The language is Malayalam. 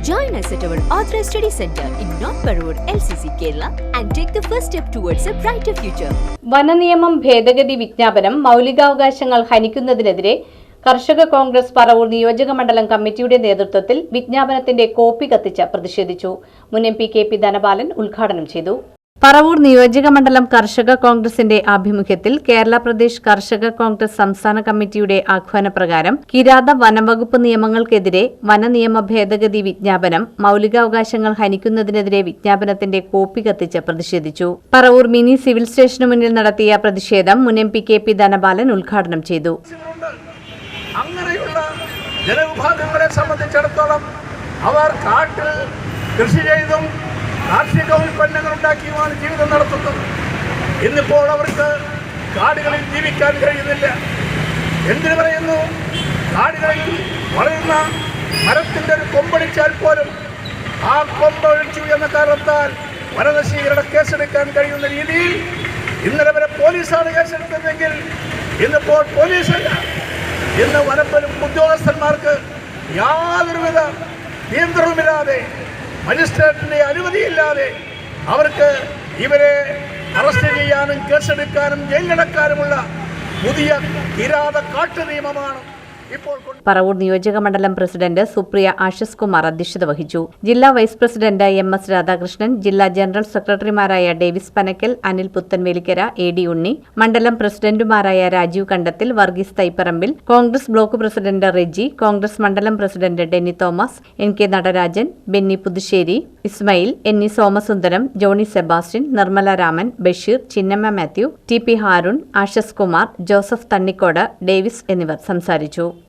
Join us at our Authorized Study Center in North Parur, LCC, Kerala, and take the first step towards a brighter future. വനനിയമം ഭേദഗതി വിജ്ഞാപനം മൗലികാവകാശങ്ങൾ ഹനിക്കുന്നതിനെതിരെ കർഷക കോൺഗ്രസ് പറവൂർ നിയോജക മണ്ഡലം കമ്മിറ്റിയുടെ നേതൃത്വത്തിൽ വിജ്ഞാപനത്തിന്റെ കോപ്പി കത്തിച്ച് പ്രതിഷേധിച്ചു മുൻ M P K P Dhanapalan ഉദ്ഘാടനം ചെയ്തു പറവൂർ നിയോജക മണ്ഡലം കർഷക കോൺഗ്രസിന്റെ ആഭിമുഖ്യത്തിൽ കേരള പ്രദേശ് കർഷക കോൺഗ്രസ് സംസ്ഥാന കമ്മിറ്റിയുടെ ആഹ്വാനപ്രകാരം കിരാത വനംവകുപ്പ് നിയമങ്ങൾക്കെതിരെ വനനിയമ ഭേദഗതി വിജ്ഞാപനം മൌലികാവകാശങ്ങൾ ഹനിക്കുന്നതിനെതിരെ വിജ്ഞാപനത്തിന്റെ കോപ്പി കത്തിച്ച് പ്രതിഷേധിച്ചു. പറവൂർ മിനി സിവിൽ സ്റ്റേഷനു മുന്നിൽ നടത്തിയ പ്രതിഷേധം മുൻ M P K P Dhanapalan ഉദ്ഘാടനം ചെയ്തു. അങ്ങനെയുള്ള ജനവിഭാഗങ്ങളെ സംബന്ധിച്ചിടത്തോളം അവർ കാട്ടിൽ കൃഷി ചെയ്തും കാർഷിക ഉൽപ്പന്നങ്ങൾ ഉണ്ടാക്കിയുമാണ് ജീവിതം നടത്തുന്നത്. ഇന്നിപ്പോൾ അവർക്ക് കാടുകളിൽ ജീവിക്കാൻ കഴിയുന്നില്ല. എന്തിനു പറയുന്നു? കാടുകളിൽ വളരുന്ന മരത്തിന്റെ ഒരു കൊമ്പടിച്ചാൽ പോലും ആ കൊമ്പൊഴിച്ചു എന്ന കാരണത്താൽ വനനശീകരണ കേസെടുക്കാൻ കഴിയുന്ന രീതിയിൽ ഇന്നലെ വരെ പോലീസാണ് കേസെടുത്തതെങ്കിൽ ഇന്നിപ്പോൾ പോലീസല്ല. ഇന്ന് വനപ്പലും ഉദ്യോഗസ്ഥന്മാർക്ക് യാതൊരുവിധ നിയന്ത്രണവുമില്ലാതെ മജിസ്ട്രേറ്റിന്റെ അനുമതിയില്ലാതെ അവർക്ക് ഇവരെ അറസ്റ്റ് ചെയ്യാനും കേസെടുക്കാനും ജയിലടക്കാനുമുള്ള പുതിയ കിരാത കാട്ടു നിയമമാണ് പറവൂർ നിയോജക മണ്ഡലം പ്രസിഡന്റ് സുപ്രിയ ആശിസ് കുമാർ അധ്യക്ഷത വഹിച്ചു. ജില്ലാ vice president M S Radhakrishnan ജില്ലാ ജനറൽ സെക്രട്ടറിമാരായ Davis Panakkal Anil Puthenvelikkara A D Unni മണ്ഡലം പ്രസിഡന്റുമാരായ രാജീവ് കണ്ടത്തിൽ വർഗീസ് തൈപ്പറമ്പിൽ കോൺഗ്രസ് ബ്ലോക്ക് പ്രസിഡന്റ് റെജി കോൺഗ്രസ് മണ്ഡലം president Denny Thomas N K Natarajan Benny Puthussery Ismail E. Somasundaram Johnny Sebastian Nirmala Raman Basheer Chinnamma Mathew T. P. Haroon Ashes Kumar Joseph Thannikode Davis എന്നിവർ സംസാരിച്ചു.